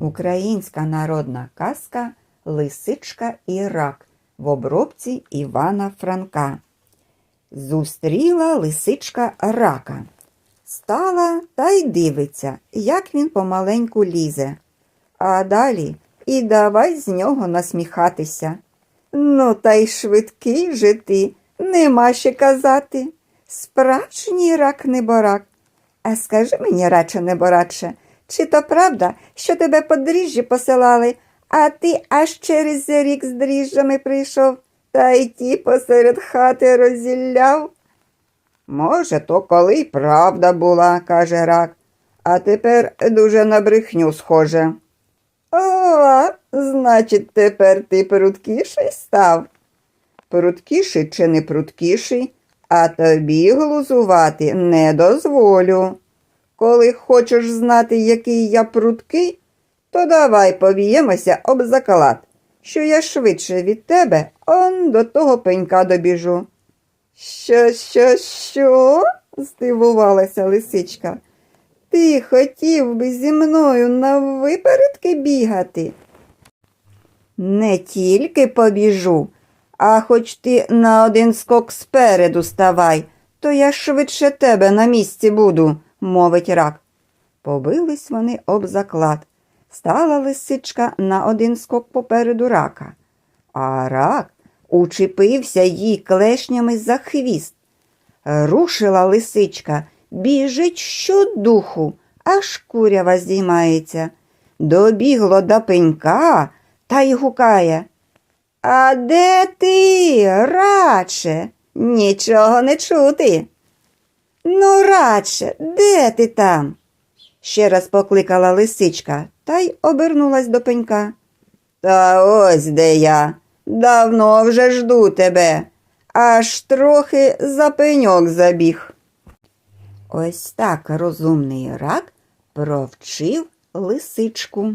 Українська народна казка Лисичка і рак в обробці Івана Франка. Зустріла лисичка рака. Стала та й дивиться, як він помаленьку лізе. А далі і давай з нього насміхатися. Ну, та й швидкий же ти, нема ще казати. Справжній рак неборак. А скажи мені, раче небораче, чи то правда, що тебе по посилали, а ти аж через рік з дріжджами прийшов, та й ті посеред хати розілляв? Може, то коли й правда була, каже рак, а тепер дуже на брехню схоже. О, значить, тепер ти пруткіший став. Пруткіший чи не пруткіший, а тобі глузувати не дозволю. Коли хочеш знати, який я пруткий, то давай повіємося об заклад, що я швидше від тебе он до того пенька добіжу. Що, що, що? здивувалася лисичка. Ти хотів би зі мною на випередки бігати? Не тільки побіжу, а хоч ти на один скок спереду ставай, то я швидше тебе на місці буду, мовить рак. Побились вони об заклад. Стала лисичка на один скок попереду рака, а рак учепився їй клешнями за хвіст. Рушила лисичка, біжить щодуху, аж курява здіймається. Добігло до пенька та й гукає. А де ти, раче? Нічого не чути. Ну, де ти там? ще раз покликала лисичка та й обернулась до пенька. Та ось де я. Давно вже жду тебе, аж трохи за пеньок забіг. Ось так розумний рак провчив лисичку.